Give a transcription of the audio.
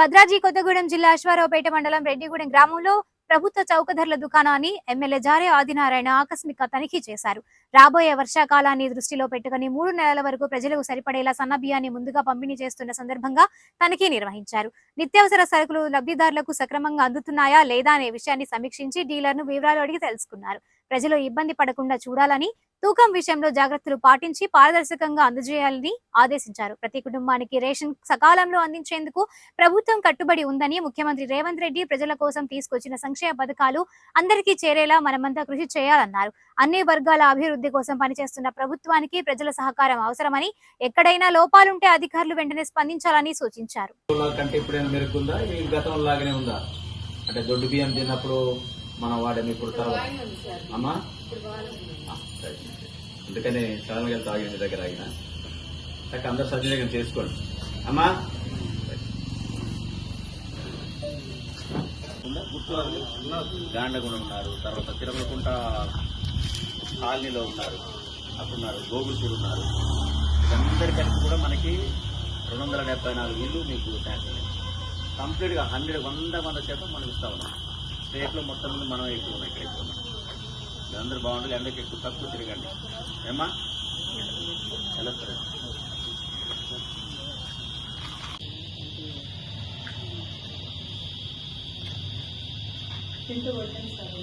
భద్రాద్రి కొత్తగూడెం జిల్లా అశ్వారావుపేట మండలం రెడ్డిగూడెం గ్రామంలో ప్రభుత్వ చౌక ధరల దుకాణాన్ని ఎమ్మెల్యే జారే ఆదినారాయణ ఆకస్మిక తనిఖీ చేశారు. రాబోయే వర్షాకాలాన్ని దృష్టిలో పెట్టుకుని మూడు నెలల వరకు ప్రజలకు సరిపడేలా సన్న బియ్యాన్ని ముందుగా పంపిణీ చేస్తున్న సందర్భంగా తనిఖీ నిర్వహించారు. నిత్యావసర సరుకులు లబ్ధిదారులకు సక్రమంగా అందుతున్నాయా లేదా అనే విషయాన్ని సమీక్షించి డీలర్ను వివరాలు అడిగి తెలుసుకున్నారు. ప్రజలు ఇబ్బంది పడకుండా చూడాలని తూకం విషయంలో జాగ్రత్తలు పాటించి పారదర్శకంగా అందజేయాలని ఆదేశించారు. ప్రతి కుటుంబానికి రేషన్ సకాలంలో అందించేందుకు ప్రభుత్వం కట్టుబడి ఉందని ముఖ్యమంత్రి రేవంత్ రెడ్డి ప్రజల కోసం తీసుకొచ్చిన సంక్షేమ పథకాలు అందరికీ చేరేలా మనమంతా కృషి చేయాలన్నారు. అన్ని వర్గాల అభివృద్ధి కోసం పనిచేస్తున్న ప్రభుత్వానికి ప్రజల సహకారం అవసరమని ఎక్కడైనా లోపాలుంటే అధికారులు వెంటనే స్పందించాలని సూచించారు. అంటే దొడ్డు బియ్యం తిన్నప్పుడు మనం వాడేది ఇప్పుడు తర్వాత అమ్మా? అందుకనే సరే. అందుకని సడన్గా దగ్గర ఆగిన. చక్క అందరు సద్వినియోగం చేసుకోండి. అమ్మా? గాండగుణ ఉన్నారు. తర్వాత తిరుమలకుంట కాలనీలో ఉన్నారు. అక్కడున్నారు. గోగుల్పూర్ ఉన్నారు. అందరి కలిపి కూడా మనకి రెండు వందల డెబ్బై నాలుగు ఇల్లు మీకు శాంక్షన్ కంప్లీట్గా హండ్రెడ్ వంద వంద శాతం మనం ఇస్తా ఉన్నాం. స్టేట్లో మొత్తం మీద మనం ఎక్కువ ఉన్నాం ఇక్కడ ఎక్కువ. ఉన్నాం అందరూ బాగుంటుంది అందరికి ఎక్కువ తక్కువ తిరగండి. ఏమా ఎలా సరే? తింటూ కొట్టండి సార్.